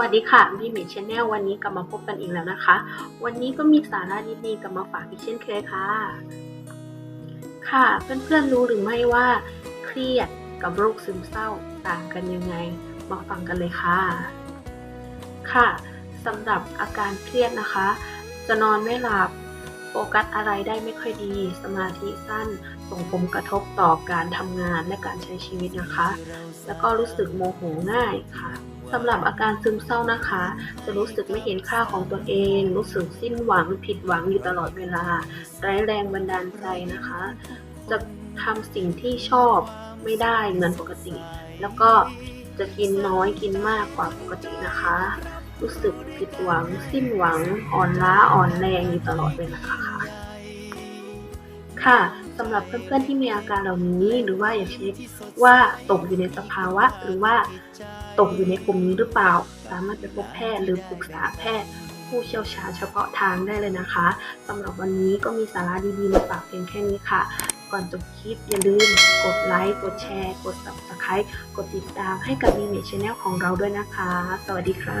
วัสดีค่ะพี่เมชแนลวันนี้กลับมาพบกันอีกแล้วนะคะ วันนี้ก็มีสาระดีๆกลับมาฝากอีกเช่นเคยค่ะ ค่ะ เพื่อนๆรู้หรือไม่ว่าเครียดกับโรคซึมเศร้าต่างกันยังไง มาฟังกันเลยค่ะ ค่ะสำหรับอาการเครียดนะคะ จะนอนไม่หลับโฟกัสอะไรได้ไม่ค่อยดี สมาธิสั้น ส่งผลกระทบต่อการทำงานและการใช้ชีวิตนะคะ แล้วก็รู้สึกโมโหง่ายค่ะ สำหรับอาการซึมเศร้านะคะ จะรู้สึกไม่เห็นค่าของตัวเอง รู้สึกสิ้นหวังผิดหวังอยู่ตลอดเวลาไร้แรงบันดาลใจนะคะ จะทำสิ่งที่ชอบไม่ได้เหมือนปกติ แล้วก็จะกินน้อยกินมากกว่าปกตินะคะ รู้สึกผิดหวัง สิ้นหวัง อ่อนล้าอ่อนแรงอยู่ตลอดเวลาค่ะค่ะ สำหรับเพื่อนๆที่มีอาการเหล่านี้หรือว่าอยากเช็คว่าตกอยู่ในสภาวะ หรือว่าตกอยู่ในกลุ่มนี้หรือเปล่า สามารถไปพบแพทย์หรือปรึกษาแพทย์ ผู้เชี่ยวชาญเฉพาะทางได้เลยนะคะสำหรับวันนี้ก็มีสาระดีๆมาฝากเพียงแค่นี้ค่ะ ก่อนจบคลิปอย่าลืมกดไลค์กดแชร์ กด subscribe กดติดตามให้กับมีเมชแนลของเราด้วยนะคะ สวัสดีค่ะ